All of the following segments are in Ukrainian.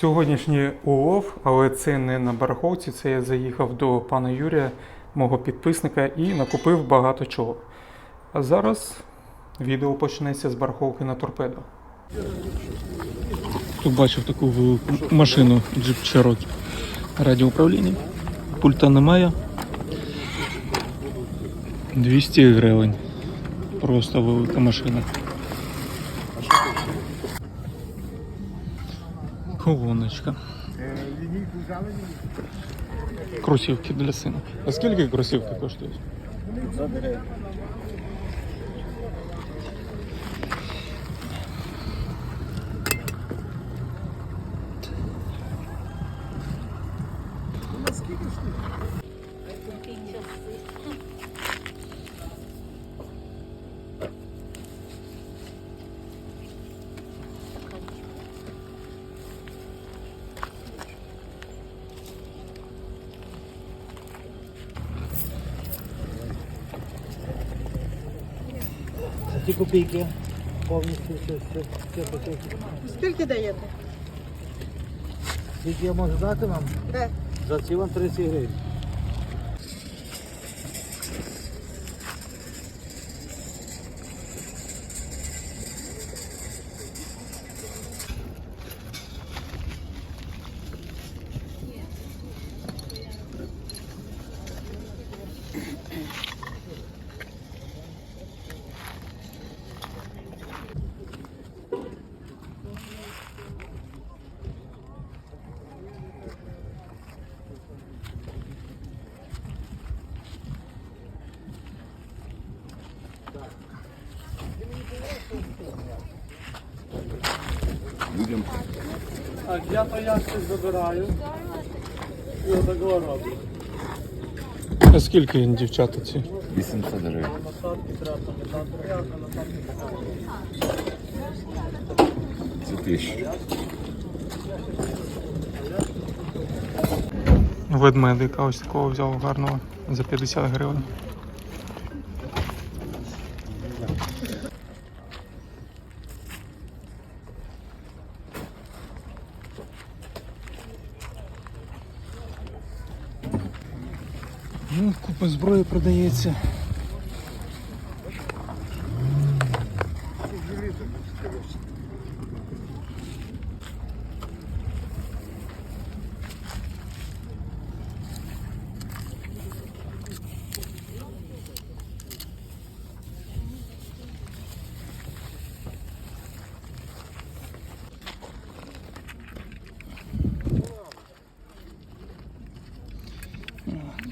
Сьогоднішній улов, але це не на барахолці, це я заїхав до пана Юрія, мого підписника, і накупив багато чого. А зараз відео почнеться з барахолки на торпедо. Тут бачив таку машину Jeep Cherokee. Радіоуправління. Пульта немає. 200 гривень. Просто велика машина. Колоночка. Кросівки для сина. А скільки кросівки коштують? Ці копійки повністю все, все, все бутилки. Скільки даєте? Скільки я можу дати вам? Де? За ці вам 30 гривень. Я то ящик забираю. І отакого роблю. А скільки дівчата ці? 800 гривень. Насадки треба пам'ятати. Насадки Це тисяча. Ведмедика ось такого взяв гарного за 50 гривень. Ну, зброї продається.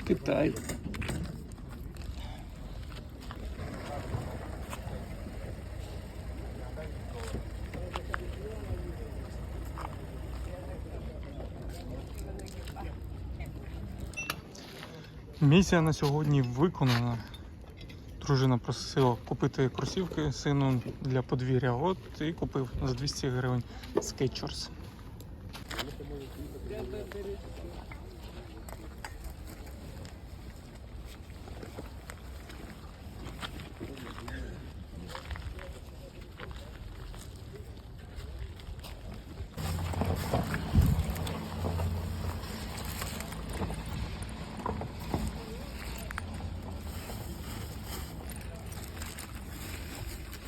Китай. Місія на сьогодні виконана. Дружина просила купити кросівки сину для подвір'я. От і купив за 200 гривень Skechers.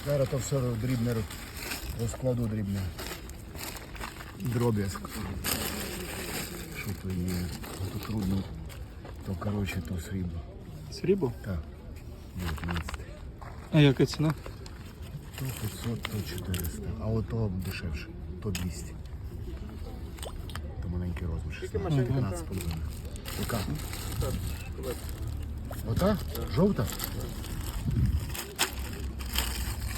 Зараз то все дрібне роз- розкладу дрібне. Дроб'язк. Що то є? То трудно. То коротше, то срібло. Срібло? Так. 19. А яка ціна? То 500, то 400. А ото дешевше. То 200. То маленький розмір. 16, 15 половиною. Яка? Ота? Жовта?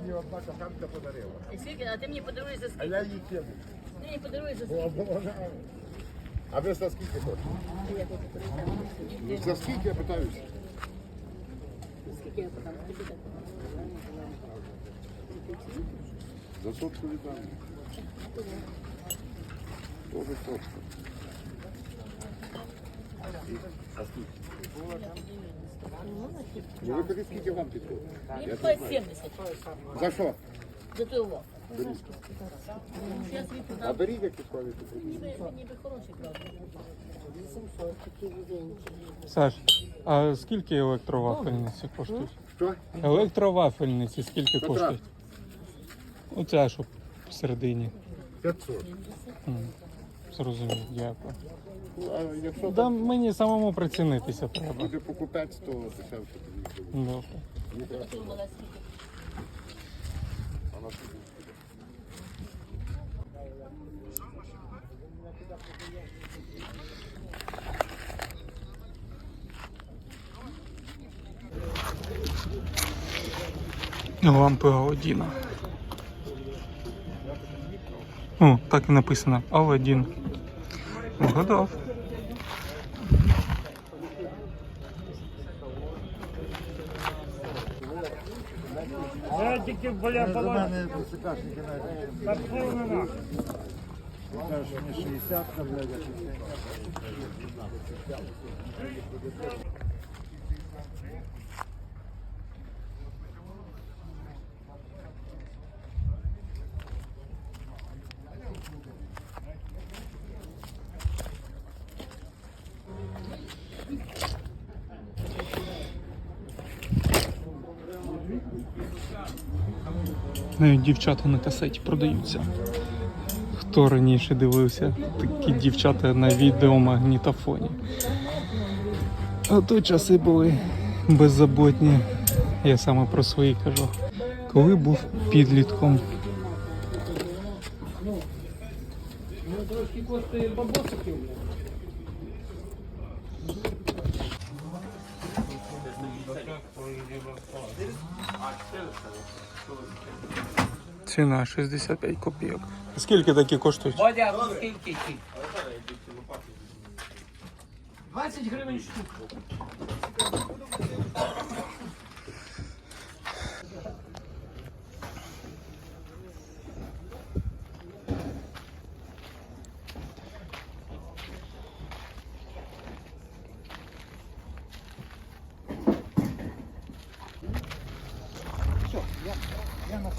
Мені одна коханка подарила. Скільки? А ти мені подаруєш за А скільки? я їй кину. Ти мені подаруєш за Бо скільки? вона А ви за скільки хочете? Ну, За скільки я питаюся? За сотку віддам. Тоже сотку. А скільки? Ну ви кажіть, скільки вам підходить? Я По 70. За що? За того. А беріть, як підходить. Ніби, ніби хороший, правда. 800 такі рівенькі. Саш, а скільки електровафельниці коштують? Що? Електровафельниці скільки Петра. коштують? Оця, що всередині. 500. М, Зрозумів, дякую. Ну, а якщо Да мені самому прицінитися треба. буде покупець, то дешевше буде. Добре. А на скільки? Лампи Аладдіна. О, так і написано. Аладдін. Вгадав. Я тільки боля пала. Так повно нахуй. Навіть дівчата на касеті продаються. Хто раніше дивився такі дівчата на відеомагнітофоні. А то часи були беззаботні. Я саме про свої кажу. Коли був підлітком. Ціна 65 копійок. Скільки такі коштують? Бодя, скільки ті? 20 гривень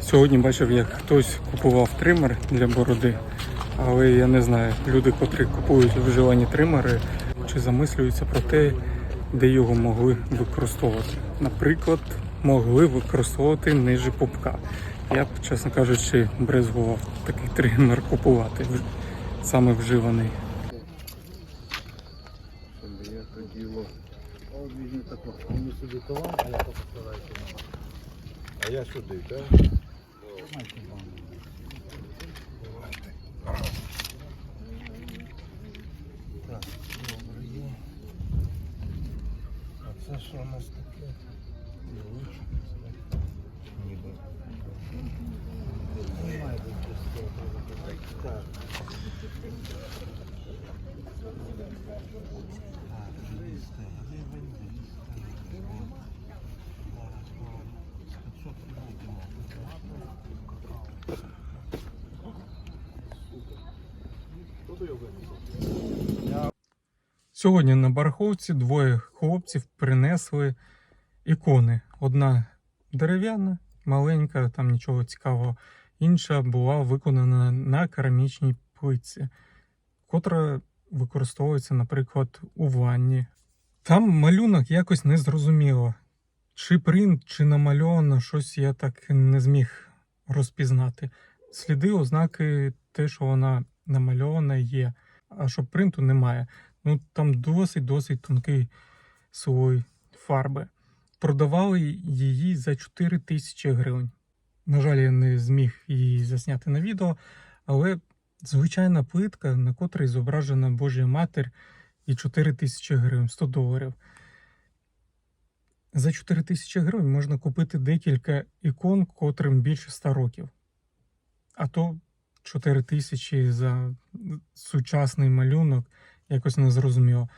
Сьогодні бачив, як хтось купував тример для бороди, але я не знаю, люди, котрі купують вживані тримери, чи замислюються про те, де його могли використовувати. Наприклад, могли використовувати ниже пупка. Я б, чесно кажучи, брезгував такий тример купувати, саме вживаний. А я сюди, так? Це що у нас таке? Сьогодні на бараховці двоє хлопців принесли ікони. Одна дерев'яна, маленька, там нічого цікавого. Інша була виконана на керамічній плитці, котра використовується, наприклад, у ванні. Там малюнок якось не зрозуміло. Чи принт, чи намальовано, щось я так не зміг розпізнати. Сліди, ознаки, те, що вона намальована, є, а що принту немає. Ну там досить-досить тонкий слой фарби. Продавали її за 4 тисячі гривень. На жаль, я не зміг її засняти на відео, але звичайна плитка, на котрій зображена Божа Матір, і 4 тисячі гривень, 100 доларів. За 4 тисячі гривень можна купити декілька ікон, котрим більше 100 років. А то 4 тисячі за сучасний малюнок якось не зрозуміло.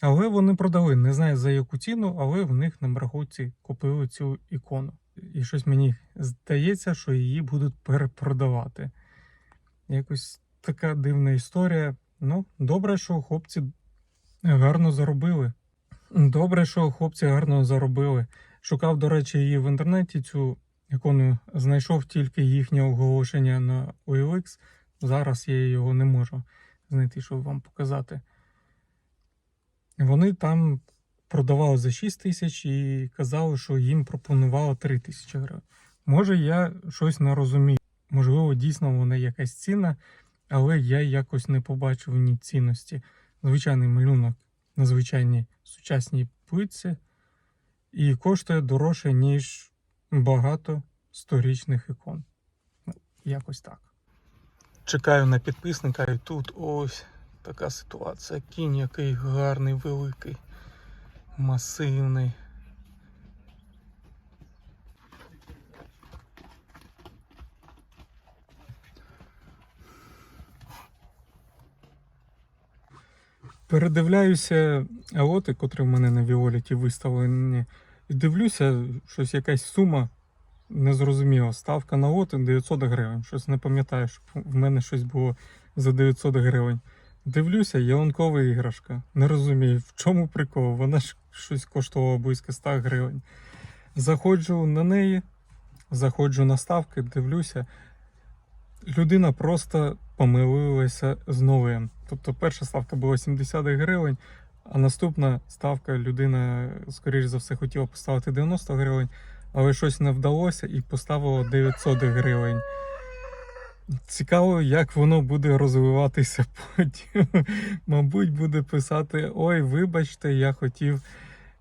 Але вони продали, не знаю за яку ціну, але в них на барахолці купили цю ікону. І щось мені здається, що її будуть перепродавати. Якось така дивна історія. Ну, добре, що хлопці гарно заробили. Добре, що хлопці гарно заробили. Шукав, до речі, її в інтернеті цю ікону, знайшов тільки їхнє оголошення на OLX. Зараз я його не можу знайти, щоб вам показати. Вони там продавали за 6 тисяч і казали, що їм пропонували 3 тисячі гривень. Може, я щось не розумію. Можливо, дійсно вона якась ціна, але я якось не побачив ні цінності. Звичайний малюнок на звичайній сучасній плитці і коштує дорожче, ніж багато сторічних ікон. Ну, Якось так. Чекаю на підписника, і тут ось така ситуація. Кінь який гарний, великий, масивний. Передивляюся лоти, котрі в мене на Віоліті виставлені, і дивлюся, щось якась сума незрозуміла. Ставка на лоти 900 гривень. Щось не пам'ятаю, щоб в мене щось було за 900 гривень. Дивлюся, ялинкова іграшка. Не розумію, в чому прикол. Вона ж щось коштувала близько 100 гривень. Заходжу на неї, заходжу на ставки, дивлюся. Людина просто помилилася з новим. Тобто перша ставка була 70 гривень, а наступна ставка людина, скоріш за все, хотіла поставити 90 гривень, але щось не вдалося і поставила 900 гривень. Цікаво, як воно буде розвиватися потім. Мабуть, буде писати: Ой, вибачте, я хотів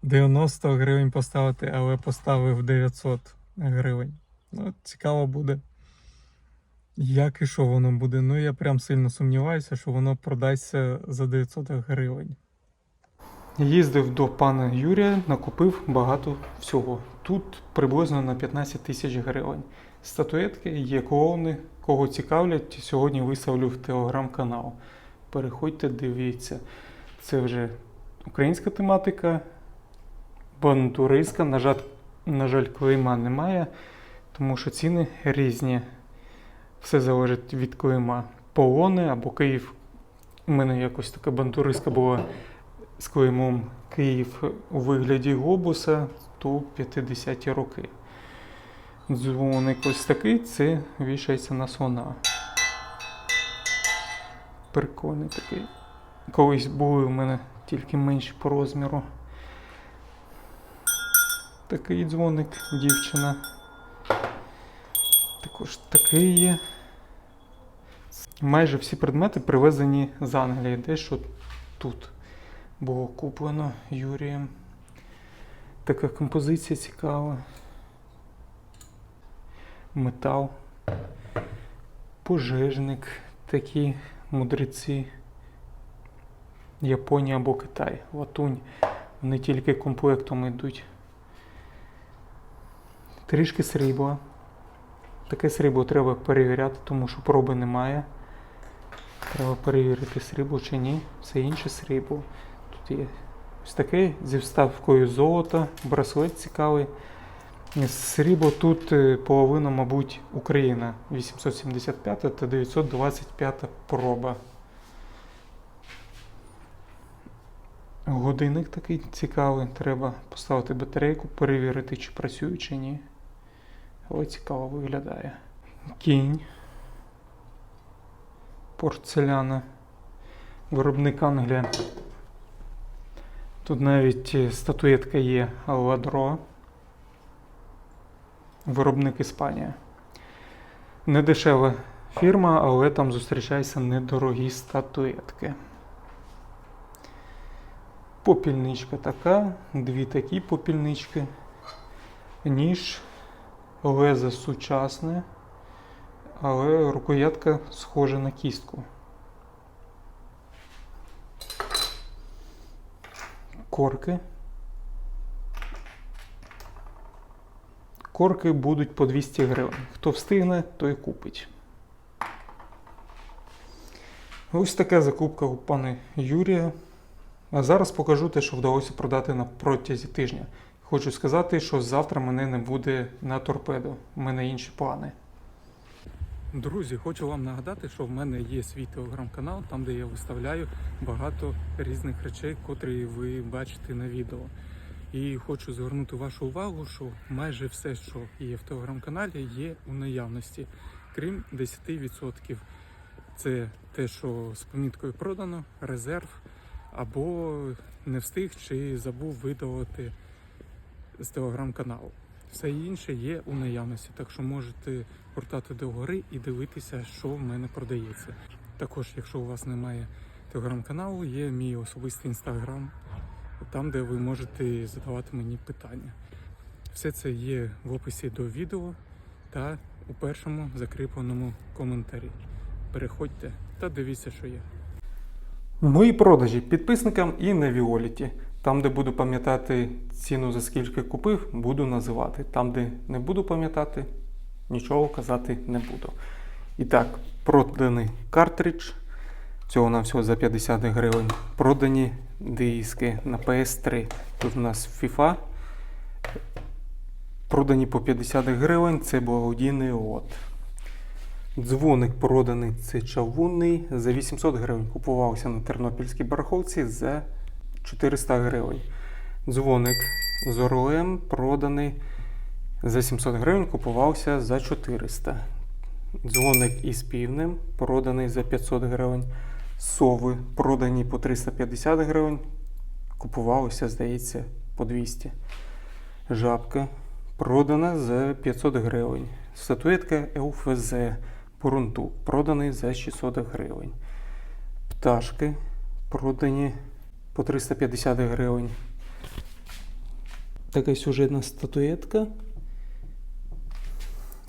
90 гривень поставити, але поставив 900 гривень. Ну, цікаво буде. Як і що воно буде? Ну я прям сильно сумніваюся, що воно продасться за 900 гривень. Їздив до пана Юрія, накупив багато всього. Тут приблизно на 15 тисяч гривень. Статуетки, є клоуни, кого цікавлять, сьогодні виставлю в телеграм-канал. Переходьте, дивіться. Це вже українська тематика, бандуристська. На жаль, на жаль, клейма немає, тому що ціни різні. Все залежить від клейма. Полони або Київ. У мене якось така бандуристка була з клеймом Київ у вигляді глобуса, то 50-ті роки. Дзвоник ось такий, це вішається на слона. Прикольний такий. Колись були у мене тільки менші по розміру. Такий дзвоник, дівчина. Також такий є. Майже всі предмети привезені з Англії, дещо тут було куплено Юрієм. Така композиція цікава. Метал. Пожежник, такі мудреці. Японія або Китай. Латунь. Вони тільки комплектом йдуть. Трішки срібла. Таке срібло треба перевіряти, тому що проби немає. Треба перевірити срібло чи ні. Все інше срібло. Тут є ось таке зі вставкою золота, браслет цікавий. Срібло тут е, половина, мабуть, Україна 875 та 925 проба. Годинник такий цікавий. Треба поставити батарейку, перевірити, чи працює, чи ні. Але цікаво виглядає. Кінь. Порцеляна. Виробник Англія. Тут навіть е, статуетка є Ладро. Виробник Іспанія. Недешева фірма, але там зустрічаються недорогі статуетки. Попільничка така, дві такі попільнички. Ніж, лезо сучасне, але рукоятка схожа на кістку. Корки. Корки будуть по 200 гривень. Хто встигне, той купить. Ось така закупка у пана Юрія. А зараз покажу те, що вдалося продати на протязі тижня. Хочу сказати, що завтра мене не буде на торпедо. У мене інші плани. Друзі, хочу вам нагадати, що в мене є свій телеграм-канал, там де я виставляю багато різних речей, котрі ви бачите на відео. І хочу звернути вашу увагу, що майже все, що є в телеграм-каналі, є у наявності, крім 10%. Це те, що з поміткою продано, резерв, або не встиг чи забув видалити з телеграм-каналу. Все інше є у наявності, так що можете гортати догори і дивитися, що в мене продається. Також, якщо у вас немає телеграм-каналу, є мій особистий інстаграм, там, де ви можете задавати мені питання. Все це є в описі до відео та у першому закріпленому коментарі. Переходьте та дивіться, що є. Мої продажі підписникам і на Віоліті. Там, де буду пам'ятати ціну за скільки купив, буду називати. Там, де не буду пам'ятати, нічого казати не буду. І так, проданий картридж. Всього на всього за 50 гривень. Продані диски на PS3. Тут у нас FIFA. Продані по 50 гривень. Це благодійний лот. Дзвоник проданий це чавунний за 800 гривень. Купувався на тернопільській барахолці за 400 гривень. Дзвоник з орлем проданий за 700 гривень, купувався за 400. Дзвоник із півнем проданий за 500 гривень. Сови продані по 350 гривень. Купувалося, здається, по 200. Жабка продана за 500 гривень. Статуетка ЛФЗ Бурундук проданий за 600 гривень. Пташки продані по 350 гривень. Така сюжетна статуетка.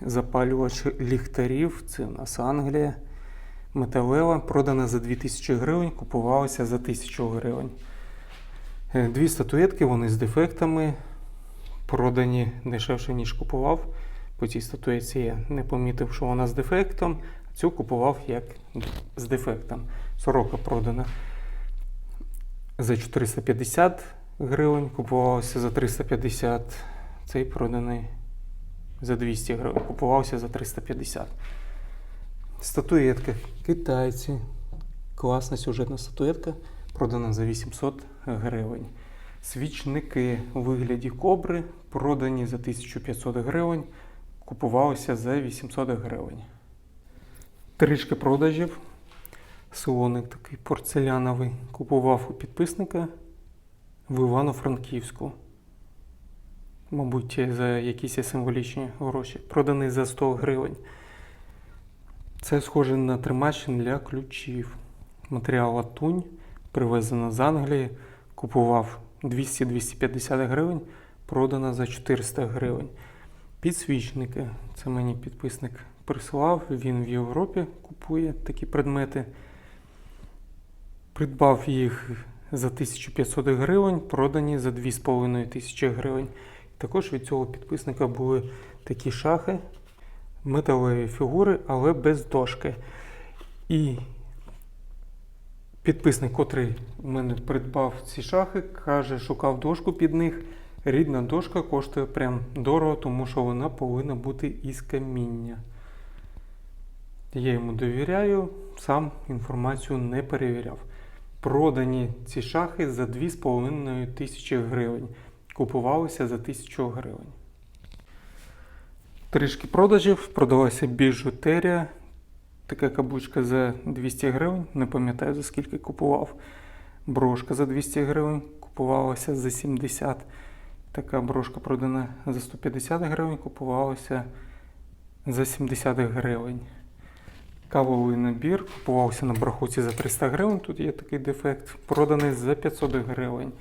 Запалювач ліхтарів. Це у нас Англія. Металева продана за 2000 гривень, купувалася за 1000 гривень. Е, Дві статуетки, вони з дефектами. Продані дешевше, ніж купував. По цій статуетці я не помітив, що вона з дефектом. Цю купував як з дефектом. Сорока продана за 450 гривень, купувалася за 350. Цей проданий за 200 гривень, купувався за 350. Статуетка китайці. Класна сюжетна статуетка, продана за 800 гривень. Свічники у вигляді кобри продані за 1500 гривень, купувалися за 800 гривень. Трішки продажів. Слоник такий порцеляновий. Купував у підписника в Івано-Франківську. Мабуть, за якісь символічні гроші. Проданий за 100 гривень. Це схоже на тримач для ключів. Матеріал латунь, привезено з Англії. Купував 200-250 гривень, продано за 400 гривень. Підсвічники. Це мені підписник прислав. Він в Європі купує такі предмети. Придбав їх за 1500 гривень, продані за 2500 гривень. Також від цього підписника були такі шахи, металеві фігури, але без дошки. І підписник, котрий в мене придбав ці шахи, каже, шукав дошку під них. Рідна дошка коштує прям дорого, тому що вона повинна бути із каміння. Я йому довіряю, сам інформацію не перевіряв. Продані ці шахи за 2,5 тисячі гривень. Купувалися за 1000 гривень. Трішки продажів. Продалася біжутерія. Така каблучка за 200 гривень. Не пам'ятаю за скільки купував. Брошка за 200 гривень. Купувалася за 70. Така брошка продана за 150 гривень, купувалася за 70 гривень. Кавовий набір купувався на барахолці за 300 гривень. Тут є такий дефект, проданий за 500 гривень.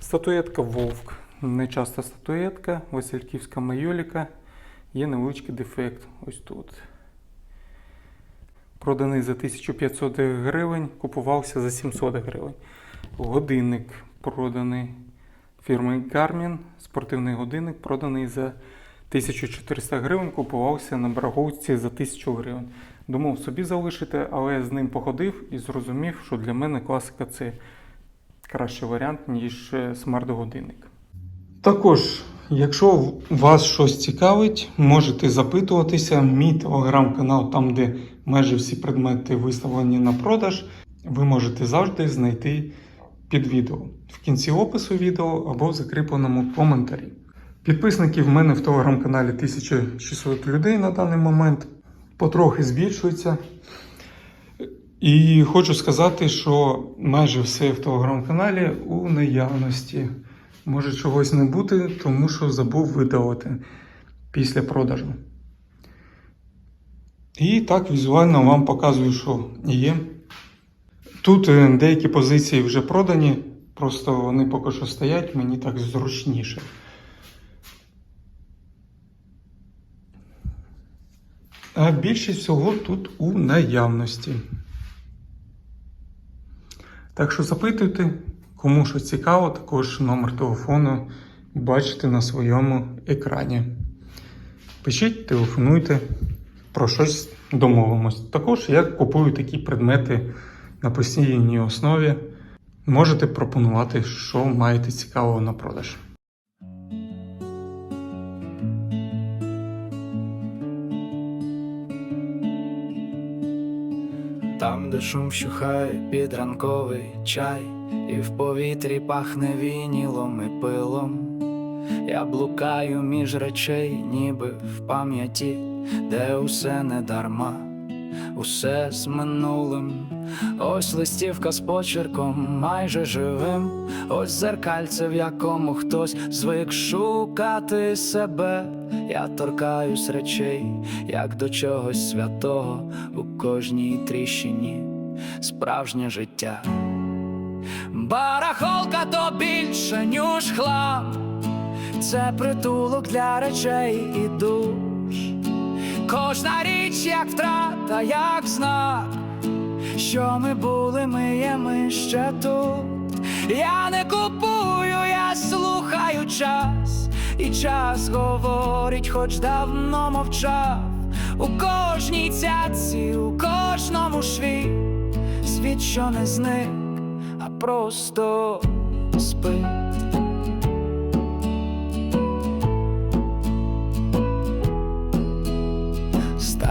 Статуетка Вовк. Нечаста статуетка, Васильківська майоліка. Є невеличкий дефект ось тут. Проданий за 1500 гривень, купувався за 700 гривень. Годинник проданий фірми Garmin. Спортивний годинник проданий за 1400 гривень, купувався на барахолці за 1000 гривень. Думав собі залишити, але з ним походив і зрозумів, що для мене класика це кращий варіант, ніж е, смарт-годинник. Також, якщо вас щось цікавить, можете запитуватися. Мій телеграм-канал, там, де майже всі предмети виставлені на продаж, ви можете завжди знайти під відео в кінці опису відео або в закріпленому коментарі. Підписників в мене в телеграм-каналі 1600 людей на даний момент, потрохи збільшується. І хочу сказати, що майже все в телеграм-каналі у наявності. Може чогось не бути, тому що забув видалити після продажу. І так візуально вам показую, що є. Тут е, деякі позиції вже продані, просто вони поки що стоять, мені так зручніше. А більшість всього тут у наявності. Так що запитуйте, кому що цікаво, також номер телефону бачите на своєму екрані. Пишіть, телефонуйте, про щось домовимось. Також я купую такі предмети на постійній основі. Можете пропонувати, що маєте цікавого на продаж. Там, де шум вщухає під ранковий чай, і в повітрі пахне вінілом і пилом. Я блукаю між речей, ніби в пам'яті, де усе не дарма, усе з минулим. Ось листівка з почерком майже живим, ось зеркальце, в якому хтось звик шукати себе. Я торкаюсь речей, як до чогось святого у кожній тріщині справжнє життя. Барахолка то більше, ніж хлам, це притулок для речей і душ. Кожна річ, як втрата, як знак, що ми були, ми є, ми ще тут. Я не купую, я слухаю час, і час говорить, хоч давно мовчав. У кожній цяці, у кожному шві, світ, що не зник, а просто спить.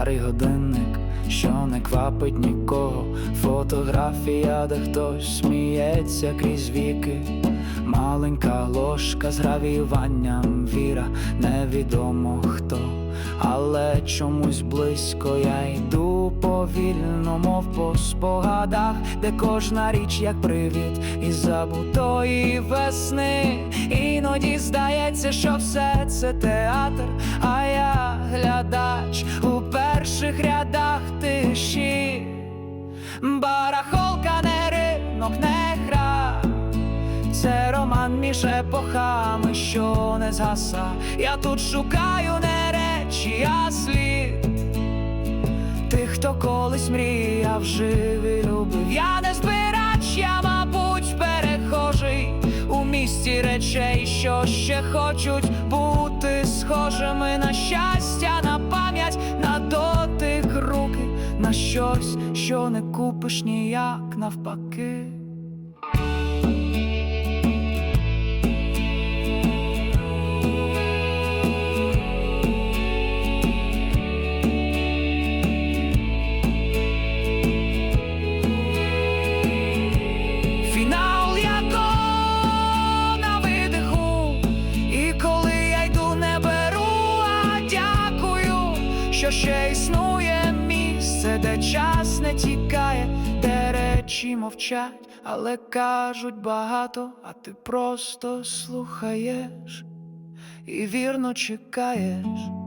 Старий годинник, що не квапить нікого, фотографія, де хтось сміється крізь віки, маленька ложка з гравіюванням віра, невідомо хто, але чомусь близько я йду повільно, мов по спогадах, де кожна річ як привіт із забутої весни. Іноді здається, що все це театр, а я глядач у перших рядах тиші. Барахолка не ринок, не гра. Це роман між епохами, що не згаса. Я тут шукаю не речі, слід. Тих, хто колись мріяв, жив і любив. Я не збирач, я, мабуть, перехожий у місті речей, що ще хочуть бути схожими на щастя, на пам'ять, на дотик руки, на щось, що не купиш ніяк навпаки. Мовчать, але кажуть багато, а ти просто слухаєш і вірно чекаєш.